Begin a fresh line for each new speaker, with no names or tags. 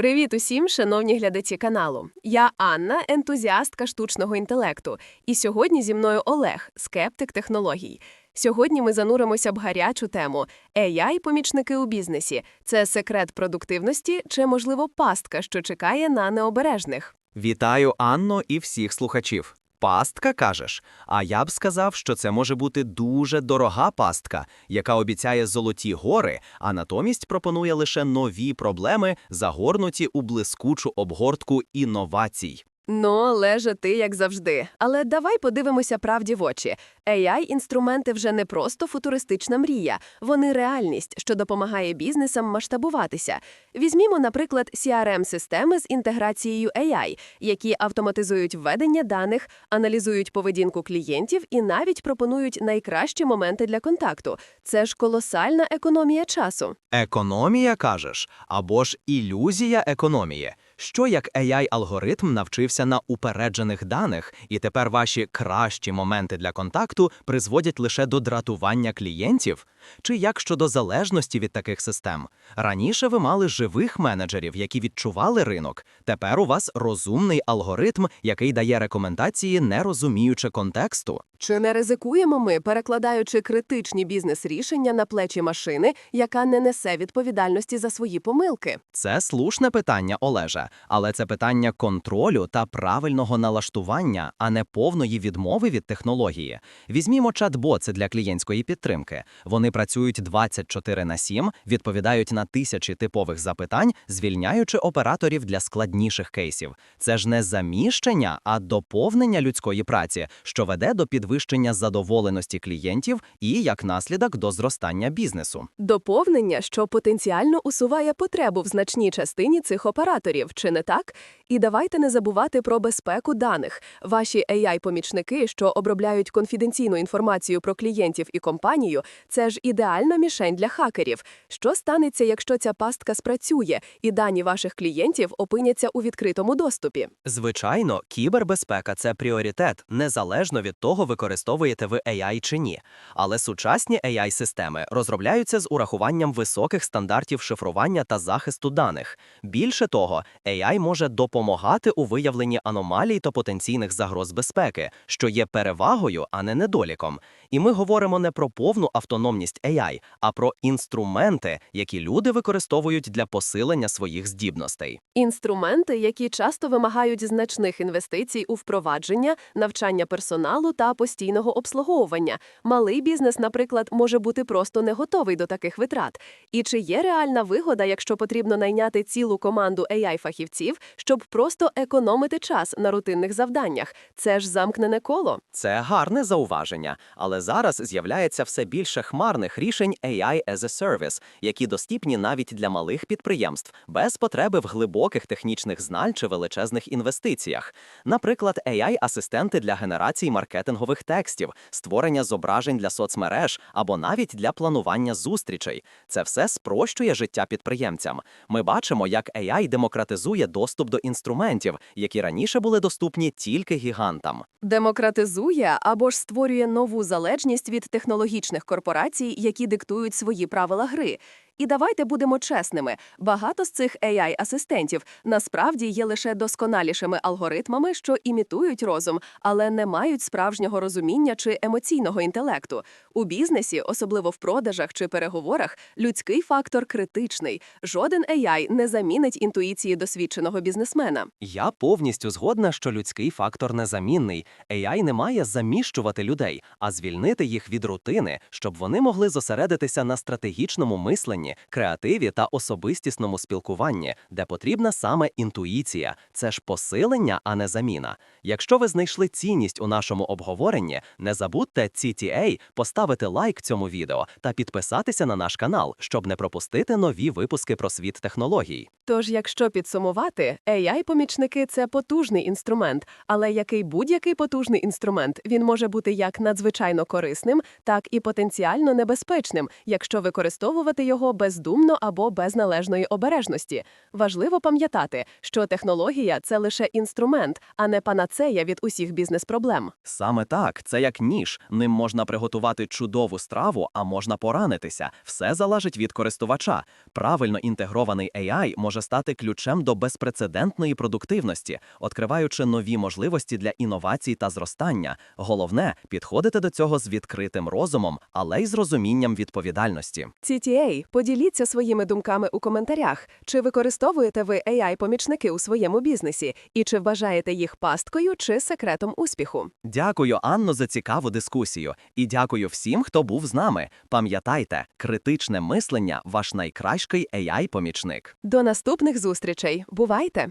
Привіт усім, шановні глядачі каналу. Я Анна, ентузіастка штучного інтелекту. І сьогодні зі мною Олег, скептик технологій. Сьогодні ми зануримося в гарячу тему AI-помічники у бізнесі. Це секрет продуктивності чи, можливо, пастка, що чекає на необережних.
Вітаю Анно і всіх слухачів. Пастка кажеш? А я б сказав, що це може бути дуже дорога пастка, яка обіцяє золоті гори, а натомість пропонує лише нові проблеми, загорнуті у блискучу обгортку інновацій.
Ну, леже ти, як завжди. Але давай подивимося правді в очі. AI-інструменти вже не просто футуристична мрія, вони реальність, що допомагає бізнесам масштабуватися. Візьмімо, наприклад, CRM-системи з інтеграцією AI, які автоматизують введення даних, аналізують поведінку клієнтів і навіть пропонують найкращі моменти для контакту. Це ж колосальна економія часу.
Економія кажеш, або ж ілюзія економії. Що як AI-алгоритм навчився на упереджених даних, і тепер ваші кращі моменти для контакту призводять лише до дратування клієнтів? Чи як щодо залежності від таких систем? Раніше ви мали живих менеджерів, які відчували ринок. Тепер у вас розумний алгоритм, який дає рекомендації, не розуміючи контексту.
Чи не ризикуємо ми, перекладаючи критичні бізнес-рішення на плечі машини, яка не несе відповідальності за свої помилки?
Це слушне питання, Олеже, але це питання контролю та правильного налаштування, а не повної відмови від технології. Візьмімо чат-боти для клієнтської підтримки. Вони працюють 24 на 7, відповідають на тисячі типових запитань, звільняючи операторів для складніших кейсів. Це ж не заміщення, а доповнення людської праці, що веде до підвищення задоволеності клієнтів і як наслідок до зростання бізнесу.
Доповнення, що потенціально усуває потребу в значній частині цих операторів, чи не так? І давайте не забувати про безпеку даних. Ваші AI-помічники, що обробляють конфіденційну інформацію про клієнтів і компанію, це ж ідеальна мішень для хакерів. Що станеться, якщо ця пастка спрацює, і дані ваших клієнтів опиняться у відкритому доступі?
Звичайно, кібербезпека це пріоритет, незалежно від того, використовуєте ви AI чи ні. Але сучасні AI-системи розробляються з урахуванням високих стандартів шифрування та захисту даних. Більше того, AI може допомагати у виявленні аномалій та потенційних загроз безпеки, що є перевагою, а не недоліком. І ми говоримо не про повну автономність AI, а про інструменти, які люди використовують для посилення своїх здібностей.
Інструменти, які часто вимагають значних інвестицій у впровадження, навчання персоналу та постійного обслуговування. Малий бізнес, наприклад, може бути просто не готовий до таких витрат. І чи є реальна вигода, якщо потрібно найняти цілу команду AI-фахівців, щоб просто економити час на рутинних завданнях? Це ж замкнене коло.
Це гарне зауваження, але зараз з'являється все більше хмарних рішень AI as a Service, які доступні навіть для малих підприємств, без потреби в глибоких технічних знань чи величезних інвестиціях. Наприклад, AI-асистенти для генерації маркетингових текстів, створення зображень для соцмереж або навіть для планування зустрічей. Це все спрощує життя підприємцям. Ми бачимо, як AI демократизує доступ до інструментів, які раніше були доступні тільки гігантам.
Демократизує або ж створює нову залежність від технологічних корпорацій, які диктують свої правила гри. І давайте будемо чесними: багато з цих AI-асистентів насправді є лише досконалішими алгоритмами, що імітують розум, але не мають справжнього розуміння чи емоційного інтелекту. У бізнесі, особливо в продажах чи переговорах, людський фактор критичний. Жоден AI не замінить інтуїції досвідченого бізнесмена.
Я повністю згодна, що людський фактор незамінний. AI не має заміщувати людей, а звільнити їх від рутини, щоб вони могли зосередитися на стратегічному мисленні, креативі та особистісному спілкуванні, де потрібна саме інтуїція. Це ж посилення, а не заміна. Якщо ви знайшли цінність у нашому обговоренні, не забудьте CTA поставити лайк цьому відео та підписатися на наш канал, щоб не пропустити нові випуски про світ технологій.
Тож, якщо підсумувати, AI-помічники – це потужний інструмент, але який будь-який потужний інструмент, він може бути як надзвичайно корисним, так і потенціально небезпечним, якщо використовувати його бездумно або без належної обережності. Важливо пам'ятати, що технологія це лише інструмент, а не панацея від усіх бізнес-проблем.
Саме так, це як ніж. Ним можна приготувати чудову страву, а можна поранитися. Все залежить від користувача. Правильно інтегрований AI може стати ключем до безпрецедентної продуктивності, відкриваючи нові можливості для інновацій та зростання. Головне підходити до цього з відкритим розумом, але й з розумінням відповідальності.
CTA, поділіться своїми думками у коментарях. Чи використовуєте ви AI-помічники у своєму бізнесі, і чи вважаєте їх пасткою чи секретом успіху?
Дякую, Анно, за цікаву дискусію. І дякую всім, хто був з нами. Пам'ятайте, критичне мислення ваш найкращий AI-помічник.
До наступних зустрічей. Бувайте!